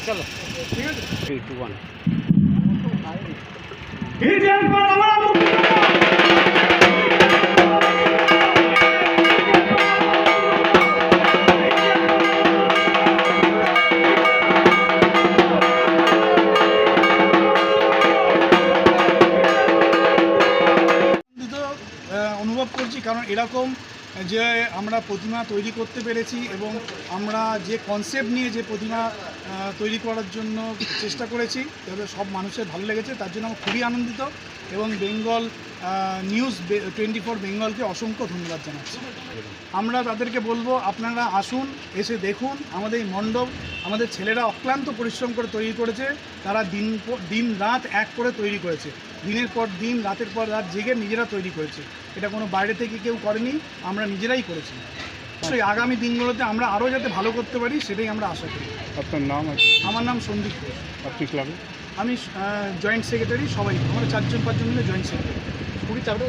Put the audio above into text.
চলো ঠিক আছে থ্রি টু ওয়ান আনন্দিত অনুভব করছি কারণ এরকম যে আমরা প্রতিমা তৈরি করতে পেরেছি এবং আমরা যে কনসেপ্ট নিয়ে যে প্রতিমা তৈরি করার জন্য চেষ্টা করেছি যাতে সব মানুষের ভালো লেগেছে, তার জন্য আমরা খুবই আনন্দিত এবং বেঙ্গল নিউজ টোয়েন্টি ফোর বেঙ্গলকে অসংখ্য ধন্যবাদ জানাচ্ছি। আমরা তাদেরকে বলব আপনারা আসুন এসে দেখুন আমাদের এই মণ্ডপ আমাদের ছেলেরা অক্লান্ত পরিশ্রম করে তৈরি করেছে তারা দিন দিন রাত এক করে তৈরি করেছে। দিনের পর দিন রাতের পর রাত জেগে নিজেরা তৈরি করেছে। এটা কোনো বাইরে থেকে কেউ করেনি আমরা নিজেরাই করেছি। অবশ্যই আগামী দিনগুলোতে আমরা আরও যাতে ভালো করতে পারি সেটাই আমরা আশা করি। আপনার নাম আছে আমার নাম সন্দীপ ঘোষ। আপনি ক্লাবে আমি জয়েন্ট সেক্রেটারি সবাই আমরা চারজন পাঁচজন মিলে জয়েন্ট সেক্রেটারি 고깃 자르